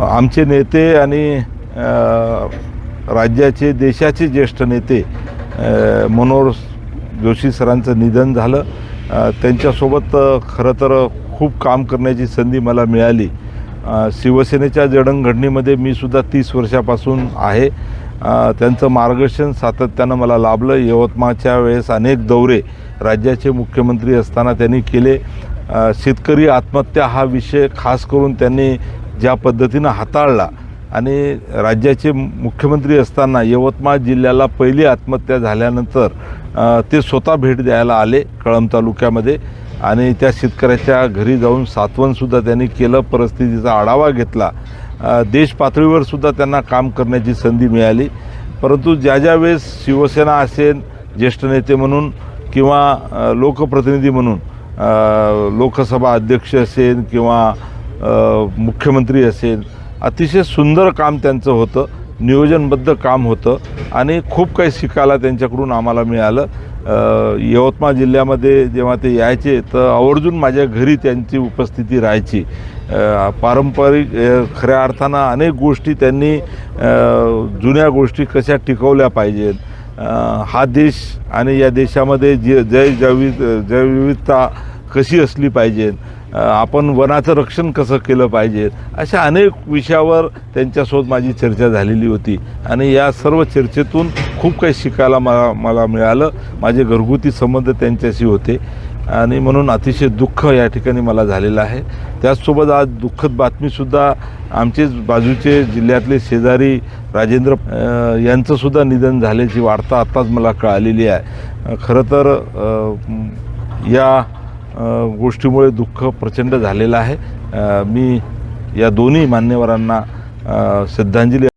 आमचे नेते आणि राज्याचे देशाचे ज्येष्ठ नेते मनोहर जोशी सरांचं निधन झालं. त्यांच्यासोबत खरं तर खूप काम करण्याची संधी मला मिळाली. शिवसेनेच्या जडणघडणीमध्ये मी सुद्धा तीस वर्षापासून आहे. त्यांचं मार्गदर्शन सातत्यानं मला लाभलं. यवतमाळच्या वेळेस अनेक दौरे राज्याचे मुख्यमंत्री असताना त्यांनी केले. शेतकरी आत्महत्या हा विषय खास करून त्यांनी ज्या पद्धतीनं हाताळला आणि राज्याचे मुख्यमंत्री असताना यवतमाळ जिल्ह्याला पहिली आत्महत्या झाल्यानंतर ते स्वतः भेट द्यायला आले कळंब तालुक्यामध्ये आणि त्या शेतकऱ्याच्या घरी जाऊन सात्वनसुद्धा त्यांनी केलं परिस्थितीचा आढावा घेतला. देश पातळीवर सुद्धा त्यांना काम करण्याची संधी मिळाली. परंतु ज्या ज्या वेळेस शिवसेना असेल ज्येष्ठ नेते म्हणून किंवा लोकप्रतिनिधी म्हणून लोकसभा अध्यक्ष असेल किंवा मुख्यमंत्री असेल अतिशय सुंदर काम त्यांचं होतं नियोजनबद्ध काम होतं आणि खूप काही शिकायला त्यांच्याकडून आम्हाला मिळालं. यवतमाळ जिल्ह्यामध्ये जेव्हा ते यायचे तर आवर्जून माझ्या घरी त्यांची उपस्थिती राहायची. पारंपरिक खऱ्या अर्थानं अनेक गोष्टी त्यांनी जुन्या गोष्टी कशा टिकवल्या पाहिजेत. हा देश आणि या देशामध्ये जे जय जैवि जैवविविधता कशी असली पाहिजे आपण वनाचं रक्षण कसं केलं पाहिजे अशा अनेक विषयावर त्यांच्यासोबत माझी चर्चा झालेली होती. आणि या सर्व चर्चेतून खूप काही शिकायला मला मला मिळालं. माझे घरगुती संबंध त्यांच्याशी होते. आणि म्हणून अतिशय दुःख या ठिकाणी मला झालेलं आहे. त्याचसोबत आज दुःखद बातमीसुद्धा आमचेच बाजूचे जिल्ह्यातले शेजारी राजेंद्र यांचंसुद्धा निधन झाल्याची वार्ता आत्ताच मला कळालेली आहे. खरं तर या गोष्टीमुळे दुःख प्रचंड झालेलं आहे. मी या दोन्ही मान्यवरांना श्रद्धांजली